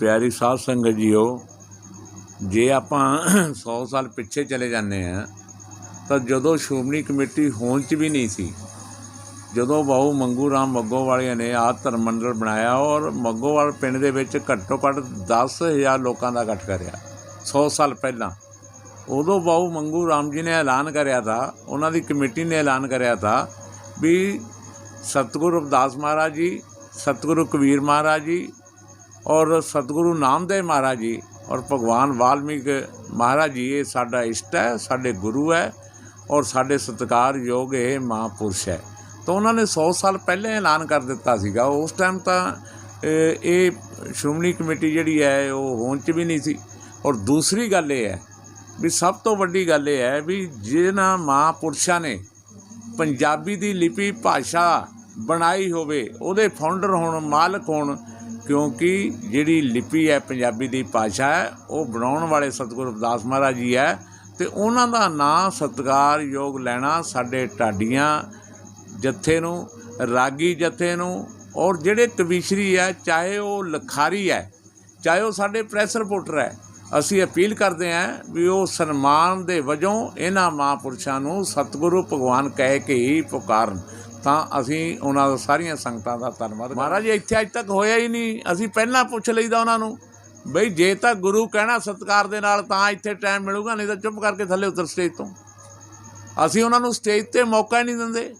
ਪਿਆਰੀ ਸਾਧ ਸੰਗਤ ਜੀਓ, ਜੇ ਆਪਾਂ 100 ਸਾਲ ਪਿੱਛੇ ਚਲੇ ਜਾਂਦੇ ਆ, ਤਾਂ ਜਦੋਂ ਸ਼੍ਰੋਮਣੀ ਕਮੇਟੀ ਹੋਂਦ 'ਚ ਵੀ ਨਹੀਂ ਸੀ, ਜਦੋਂ ਬਾਹੂ ਮੰਗੂ ਰਾਮ ਮੱਗੋ ਵਾਲਿਆਂ ਨੇ ਆਹ ਧਰਮ ਮੰਡਲ ਬਣਾਇਆ ਔਰ ਮੱਗੋਵਾਲ ਪਿੰਡ ਦੇ ਵਿੱਚ ਘੱਟੋ ਘੱਟ 10000 ਲੋਕਾਂ ਦਾ ਇਕੱਠ ਕਰਿਆ 100 ਸਾਲ ਪਹਿਲਾਂ, ਉਦੋਂ ਬਾਹੂ ਮੰਗੂ ਰਾਮ ਜੀ ਨੇ ਐਲਾਨ ਕਰਿਆ ਥਾ, ਉਹਨਾਂ ਦੀ ਕਮੇਟੀ ਨੇ ਐਲਾਨ ਕਰਿਆ ਥਾ ਵੀ ਸਤਿਗੁਰੂ ਰਵਿਦਾਸ ਮਹਾਰਾਜ ਜੀ, ਸਤਿਗੁਰੂ ਕਬੀਰ ਮਹਾਰਾਜ ਜੀ ਔਰ ਸਤਿਗੁਰੂ ਨਾਮਦੇਵ ਮਹਾਰਾਜ ਜੀ ਔਰ ਭਗਵਾਨ ਵਾਲਮੀਕ ਮਹਾਰਾਜ ਜੀ, ਇਹ ਸਾਡਾ ਇਸ਼ਟ ਹੈ, ਸਾਡੇ ਗੁਰੂ ਹੈ ਔਰ ਸਾਡੇ ਸਤਿਕਾਰਯੋਗ ਇਹ ਮਹਾਂਪੁਰਸ਼ ਹੈ। ਤਾਂ ਉਹਨਾਂ ਨੇ 100 ਸਾਲ ਪਹਿਲਾਂ ਐਲਾਨ ਕਰ ਦਿੱਤਾ ਸੀਗਾ। ਉਸ ਟਾਈਮ ਤਾਂ ਇਹ ਸ਼੍ਰੋਮਣੀ ਕਮੇਟੀ ਜਿਹੜੀ ਹੈ, ਉਹ ਹੋਣ 'ਚ ਵੀ ਨਹੀਂ ਸੀ। ਔਰ ਦੂਸਰੀ ਗੱਲ ਇਹ ਹੈ ਵੀ ਸਭ ਤੋਂ ਵੱਡੀ ਗੱਲ ਇਹ ਹੈ ਵੀ ਜਿਹਨਾਂ ਮਹਾਂਪੁਰਸ਼ਾਂ ਨੇ ਪੰਜਾਬੀ ਦੀ ਲਿਪੀ ਭਾਸ਼ਾ ਬਣਾਈ ਹੋਵੇ, ਉਹਦੇ ਫਾਊਂਡਰ ਹੋਣ, ਮਾਲਕ ਹੋਣ ਕਿਉਂਕਿ ਜਿਹੜੀ ਲਿਪੀ ਹੈ, ਪੰਜਾਬੀ ਦੀ ਭਾਸ਼ਾ ਹੈ, ਉਹ ਬਣਾਉਣ ਵਾਲੇ ਸਤਿਗੁਰੂ ਰਵਿਦਾਸ ਮਹਾਰਾਜ ਜੀ ਹੈ ਅਤੇ ਉਹਨਾਂ ਦਾ ਨਾਂ ਸਤਿਕਾਰਯੋਗ ਲੈਣਾ ਸਾਡੇ ਢਾਡੀਆਂ ਜੱਥੇ ਨੂੰ, ਰਾਗੀ ਜੱਥੇ ਨੂੰ ਔਰ ਜਿਹੜੇ ਕਵੀਸ਼ਰੀ ਹੈ, ਚਾਹੇ ਉਹ ਲਖਾਰੀ ਹੈ, ਚਾਹੇ ਉਹ ਸਾਡੇ ਪ੍ਰੈਸ ਰਿਪੋਰਟਰ ਹੈ, ਅਸੀਂ ਅਪੀਲ ਕਰਦੇ ਹਾਂ ਵੀ ਉਹ ਸਨਮਾਨ ਦੇ ਵਜੋਂ ਇਹਨਾਂ ਮਹਾਂਪੁਰਸ਼ਾਂ ਨੂੰ ਸਤਿਗੁਰੂ ਭਗਵਾਨ ਕਹਿ ਕੇ ਹੀ ਪੁਕਾਰਨ। ਤਾਂ ਅਸੀਂ ਉਹਨਾਂ ਦਾ ਸਾਰੀਆਂ ਸੰਗਤਾਂ ਦਾ ਧੰਨਵਾਦ ਮਹਾਰਾਜ, ਇੱਥੇ ਅੱਜ ਤੱਕ ਹੋਇਆ ਹੀ ਨਹੀਂ। ਅਸੀਂ ਪਹਿਲਾਂ ਪੁੱਛ ਲਈਦਾ ਉਹਨਾਂ ਨੂੰ, ਬਈ ਜੇ ਤਾਂ ਗੁਰੂ ਕਹਿਣਾ ਸਤਿਕਾਰ ਦੇ ਨਾਲ ਤਾਂ ਇੱਥੇ ਟਾਈਮ ਮਿਲੂਗਾ, ਨਹੀਂ ਤਾਂ ਚੁੱਪ ਕਰਕੇ ਥੱਲੇ ਉਤਰ ਸਟੇਜ ਤੋਂ। ਅਸੀਂ ਉਹਨਾਂ ਨੂੰ ਸਟੇਜ ਤੇ ਮੌਕਾ ਹੀ ਨਹੀਂ ਦਿੰਦੇ।